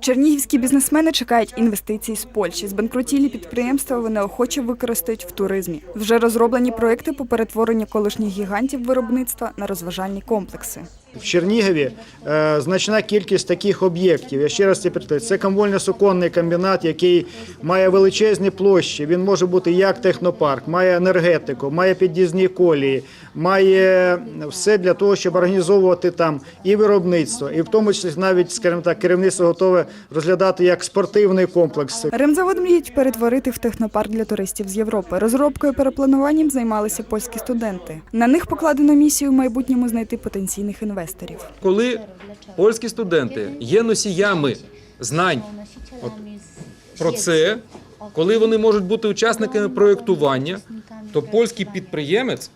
Чернігівські бізнесмени чекають інвестицій з Польщі. Збанкрутілі підприємства вони охоче використають в туризмі. Вже розроблені проекти по перетворенню колишніх гігантів виробництва на розважальні комплекси. В Чернігові е, значна кількість таких об'єктів. Я ще раз це підтримую. Це комвольно-суконний комбінат, який має величезні площі. Він може бути як технопарк, має енергетику, має під'їзні колії, має все для того, щоб організовувати там і виробництво, і в тому числі навіть, скажімо так, керівництво готове розглядати як спортивний комплекс. Ремзавод мріють перетворити в технопарк для туристів з Європи. Розробкою і переплануванням займалися польські студенти. На них покладено місію в майбутньому знайти потенційних інвесторів. коли польські студенти є носіями знань от, про це, коли вони можуть бути учасниками проєктування, то польський підприємець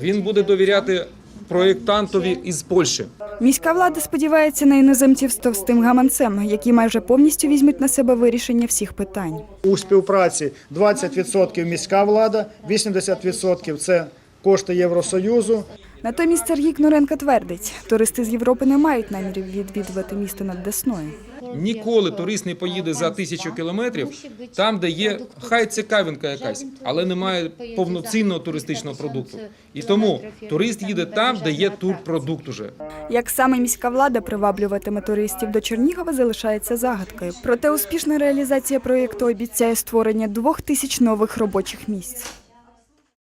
він буде довіряти проєктантові із Польщі. Міська влада сподівається на іноземців з товстим гаманцем, які майже повністю візьмуть на себе вирішення всіх питань. У співпраці 20% міська влада, 80% це кошти Євросоюзу. Натомість Сергій Кнуренко твердить, туристи з Європи не мають намірів відвідувати місто над Десною. Ніколи турист не поїде за тисячу кілометрів там, де є хай цікавинка якась, але немає повноцінного туристичного продукту. І тому турист їде там, де є турпродукт уже. Як саме міська влада приваблюватиме туристів до Чернігова, залишається загадкою. Проте успішна реалізація проєкту обіцяє створення двох тисяч нових робочих місць.